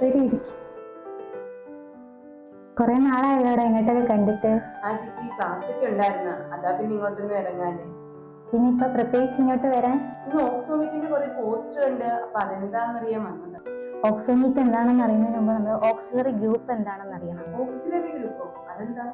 വരൂ നാളായോടെ കുറെ നാളായല്ലോടാ ഇങ്ങോട്ടൊക്കെ കണ്ടിട്ട്. ആ ചേച്ചി ക്ലാസ്സൊക്കെ ഉണ്ടായിരുന്ന? അതാ പിന്നെ ഇങ്ങോട്ടൊന്നും ഇറങ്ങാനേ. പിന്നെ ഇപ്പൊ പ്രത്യേകിച്ച് ഇങ്ങോട്ട് വരാൻ? ഇന്ന് ഓക്സോമിക്കിന്റെ കുറെ പോസ്റ്റർ ഉണ്ട്. അപ്പൊ അതെന്താണെന്നറിയാൻ വന്നത്? ഓക്സോമിറ്റ് എന്താണെന്ന് അറിയുന്നതിന് മുമ്പ് നമ്മൾ ഓക്സിലറി ഗ്രൂപ്പ് എന്താണെന്ന് അറിയണം. ഓക്സിലറി ഗ്രൂപ്പോ അതെന്താ?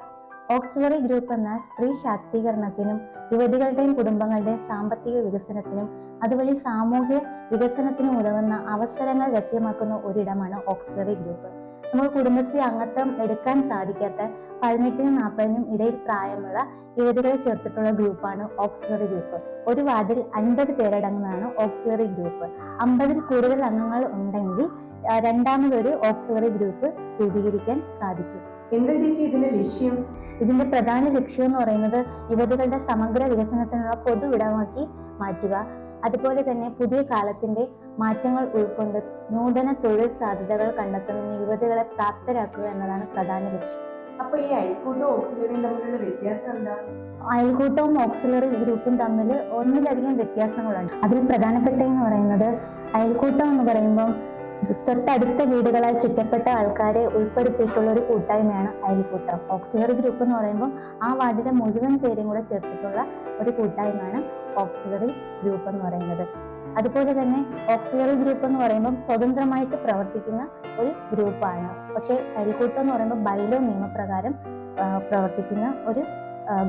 ഓക്സിലറി ഗ്രൂപ്പ് എന്ന സ്ത്രീ ശാക്തീകരണത്തിനും യുവതികളുടെയും കുടുംബങ്ങളുടെയും സാമ്പത്തിക വികസനത്തിനും അതുവഴി സാമൂഹ്യ വികസനത്തിനും ഉതകുന്ന അവസരങ്ങൾ ലഭ്യമാക്കുന്ന ഒരിടമാണ് ഓക്സിലറി ഗ്രൂപ്പ്. നമ്മൾ കുടുംബശ്രീ അംഗത്വം എടുക്കാൻ സാധിക്കാത്ത പതിനെട്ടിനും നാൽപ്പതിനും ഇടയിൽ പ്രായമുള്ള യുവതികളെ ചേർത്തിട്ടുള്ള ഗ്രൂപ്പാണ് ഓക്സിലറി ഗ്രൂപ്പ്. ഒരു വാർഡിൽ അൻപത് പേരടങ്ങുന്നതാണ് ഓക്സിലറി ഗ്രൂപ്പ്. അമ്പതിൽ കൂടുതൽ അംഗങ്ങൾ ഉണ്ടെങ്കിൽ രണ്ടാമതൊരു ഓക്സിലറി ഗ്രൂപ്പ് രൂപീകരിക്കാൻ സാധിക്കും. എന്താ ചേച്ചി ഇതിന്റെ ലക്ഷ്യം? ഇതിന്റെ പ്രധാന ലക്ഷ്യം എന്ന് പറയുന്നത് യുവതികളുടെ സമഗ്ര വികസനത്തിനുള്ള പൊതു ഇടമാക്കി മാറ്റുക. അതുപോലെ തന്നെ പുതിയ കാലത്തിന്റെ മാറ്റങ്ങൾ ഉൾക്കൊണ്ട് നൂതന തൊഴിൽ സാധ്യതകൾ കണ്ടെത്തുന്നതിന് യുവതികളെ പ്രാപ്തരാക്കുക എന്നതാണ് പ്രധാന ലക്ഷ്യം. അപ്പൊ ഈ അയൽക്കൂട്ടവും ഓക്സിലറിയും തമ്മിലുള്ള വ്യത്യാസം എന്താ? അയൽക്കൂട്ടവും ഓക്സിലറി ഗ്രൂപ്പും തമ്മിൽ ഒന്നിലധികം വ്യത്യാസങ്ങളുണ്ട്. അതിൽ പ്രധാനപ്പെട്ട എന്ന് പറയുന്നത് അയൽക്കൂട്ടം എന്ന് പറയുമ്പം തൊട്ടടുത്ത വീടുകളാൽ ചുറ്റപ്പെട്ട ആൾക്കാരെ ഉൾപ്പെടുത്തിയിട്ടുള്ള ഒരു കൂട്ടായ്മയാണ് അയൽക്കൂട്ടം. ഓക്സിലറി ഗ്രൂപ്പ് എന്ന് പറയുമ്പോൾ ആ വാർഡിലെ മുഴുവൻ പേരും കൂടെ ചേർത്തിട്ടുള്ള ഒരു കൂട്ടായ്മയാണ് ഓക്സിലറി ഗ്രൂപ്പ് എന്ന് പറയുന്നത്. അതുപോലെ തന്നെ ഓക്സിലറി ഗ്രൂപ്പ് എന്ന് പറയുമ്പോൾ സ്വതന്ത്രമായിട്ട് പ്രവർത്തിക്കുന്ന ഒരു ഗ്രൂപ്പാണ്. പക്ഷേ അയൽക്കൂട്ടം എന്ന് പറയുമ്പോൾ ബൈലോ നിയമപ്രകാരം പ്രവർത്തിക്കുന്ന ഒരു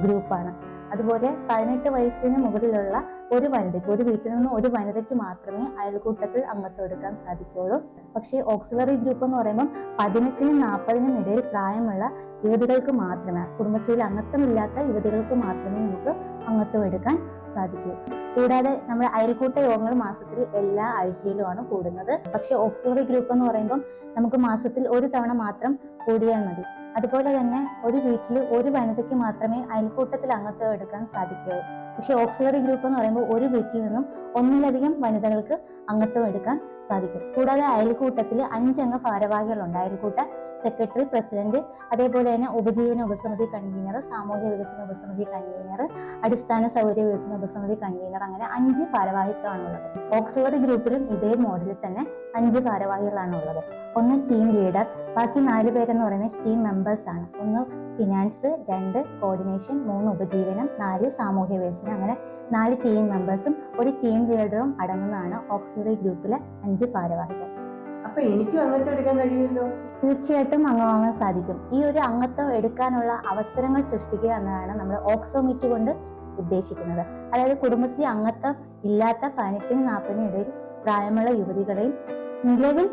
ഗ്രൂപ്പാണ്. അതുപോലെ പതിനെട്ട് വയസ്സിന് മുകളിലുള്ള ഒരു വനിതയ്ക്ക് ഒരു വീട്ടിൽ നിന്ന് ഒരു വനിതയ്ക്ക് മാത്രമേ അയൽക്കൂട്ടത്തിൽ അംഗത്വം എടുക്കാൻ സാധിക്കുകയുള്ളൂ. പക്ഷേ ഓക്സിലറി ഗ്രൂപ്പ് എന്ന് പറയുമ്പോൾ പതിനെട്ടിനും നാൽപ്പതിനും ഇടയിൽ പ്രായമുള്ള യുവതികൾക്ക് മാത്രമേ കുടുംബശ്രീയിൽ അംഗത്വമില്ലാത്ത യുവതികൾക്ക് മാത്രമേ നമുക്ക് അംഗത്വം എടുക്കാൻ സാധിക്കൂ. കൂടാതെ നമ്മുടെ അയൽക്കൂട്ട യോഗങ്ങൾ മാസത്തിൽ എല്ലാ ആഴ്ചയിലുമാണ് കൂടുന്നത്. പക്ഷേ ഓക്സിലറി ഗ്രൂപ്പ് എന്ന് പറയുമ്പോൾ നമുക്ക് മാസത്തിൽ ഒരു തവണ മാത്രം കൂടിയാൽ മതി. അതുപോലെ തന്നെ ഒരു വീട്ടിൽ ഒരു വനിതയ്ക്ക് മാത്രമേ അയൽക്കൂട്ടത്തിൽ അംഗത്വം എടുക്കാൻ സാധിക്കുകയുള്ളൂ. പക്ഷെ ഓക്സിലറി ഗ്രൂപ്പ് എന്ന് പറയുമ്പോൾ ഒരു വീട്ടിൽ നിന്നും ഒന്നിലധികം വനിതകൾക്ക് അംഗത്വം എടുക്കാൻ സാധിക്കും. കൂടാതെ അയൽക്കൂട്ടത്തിൽ അഞ്ചംഗ ഭാരവാഹികളുണ്ട്. അയൽക്കൂട്ട സെക്രട്ടറി പ്രസിഡന്റ് അതേപോലെ തന്നെ ഉപജീവന ഉപസമിതി കൺവീനർ സാമൂഹ്യ വികസന ഉപസമിതി കൺവീനർ അടിസ്ഥാന സൗകര്യ വികസന ഉപസമിതി കൺവീനർ അങ്ങനെ അഞ്ച് ഭാരവാഹികളാണുള്ളത്. ഓക്സ്ഫോർഡ് ഗ്രൂപ്പിലും ഇതേ മോഡലിൽ തന്നെ അഞ്ച് ഭാരവാഹികളാണ് ഉള്ളത് ഒന്ന് ടീം ലീഡർ ബാക്കി നാല് പേരെന്ന് പറയുന്നത് ടീം മെമ്പേഴ്സ് ആണ്. ഒന്ന് ഫിനാൻസ് രണ്ട് കോർഡിനേഷൻ മൂന്ന് ഉപജീവനം നാല് സാമൂഹ്യ വികസനം അങ്ങനെ നാല് ടീം മെമ്പേഴ്സും ഒരു ടീം ലീഡറും അടങ്ങുന്നതാണ് ഓക്സ്ഫോർഡ് ഗ്രൂപ്പിലെ അഞ്ച് ഭാരവാഹികൾ. അപ്പൊ എനിക്കും അംഗത്വം എടുക്കാൻ കഴിയുമല്ലോ? തീർച്ചയായിട്ടും അംഗമാകാൻ സാധിക്കും. ഈ ഒരു അംഗത്വം എടുക്കാനുള്ള അവസരങ്ങൾ സൃഷ്ടിക്കുക എന്നതാണ് നമ്മൾ ഓക്സോമിറ്റ് കൊണ്ട് ഉദ്ദേശിക്കുന്നത്. അതായത് കുടുംബശ്രീ അംഗത്വം ഇല്ലാത്ത പതിനെട്ടിനും നാൽപ്പതിനും ഇടയിൽ പ്രായമുള്ള യുവതികളെയും നിലവിൽ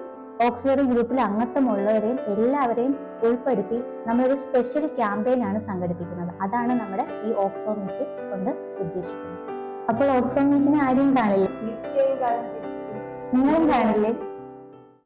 ഓക്സിലറി ഗ്രൂപ്പിൽ അംഗത്വമുള്ളവരെയും എല്ലാവരെയും ഉൾപ്പെടുത്തി നമ്മളൊരു സ്പെഷ്യൽ ക്യാമ്പയിൻ ആണ് സംഘടിപ്പിക്കുന്നത്. അതാണ് നമ്മുടെ ഈ ഓക്സോ മീറ്റ് കൊണ്ട് ഉദ്ദേശിക്കുന്നത്. അപ്പോൾ ഓക്സോ മീറ്റിന് ആരെയും കാണില്ലേ? തീർച്ചയായും കാണും ചേച്ചി നിങ്ങളും കാണില്ലേ?